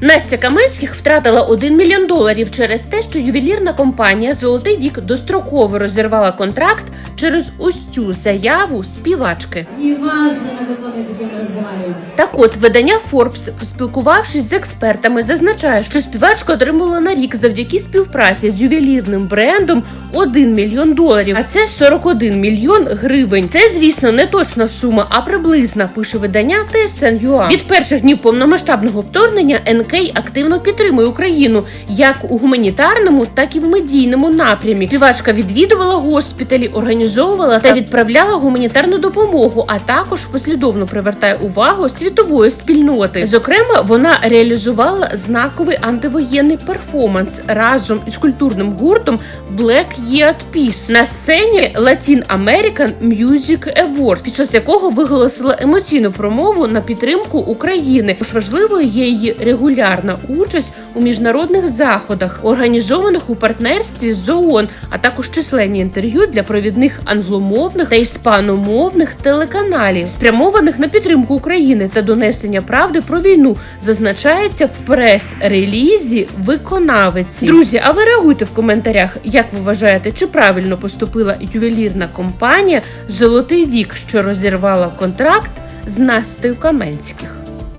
Настя Каменських втратила 1 мільйон доларів через те, що ювелірна компанія Золотий вік достроково розірвала контракт через ось цю заяву співачки. Неважно, на От видання Forbes, поспілкувавшись з експертами, зазначає, що співачка отримала на рік завдяки співпраці з ювелірним брендом 1 мільйон доларів, а це 41 мільйон гривень. Це, звісно, не точна сума, а приблизна, пише видання TSN.ua. Від перших днів повномасштабного вторгнення НК активно підтримує Україну як у гуманітарному, так і в медійному напрямі. Співачка відвідувала госпіталі, організовувала та відправляла гуманітарну допомогу, а також послідовно привертає увагу світової спільноти. Зокрема, вона реалізувала знаковий антивоєнний перформанс разом із культурним гуртом Black Yet Peace на сцені Latin American Music Awards, під час якого виголосила емоційну промову на підтримку України. Тож важливою є її регулярна участь у міжнародних заходах, організованих у партнерстві з ООН, а також численні інтерв'ю для провідних англомовних та іспаномовних телеканалів, спрямованих на підтримку України та донесення правди про війну, зазначається в прес-релізі виконавиці. Друзі, а ви реагуйте в коментарях, як ви вважаєте, чи правильно поступила ювелірна компанія Золотий вік, що розірвала контракт з Настею Каменських.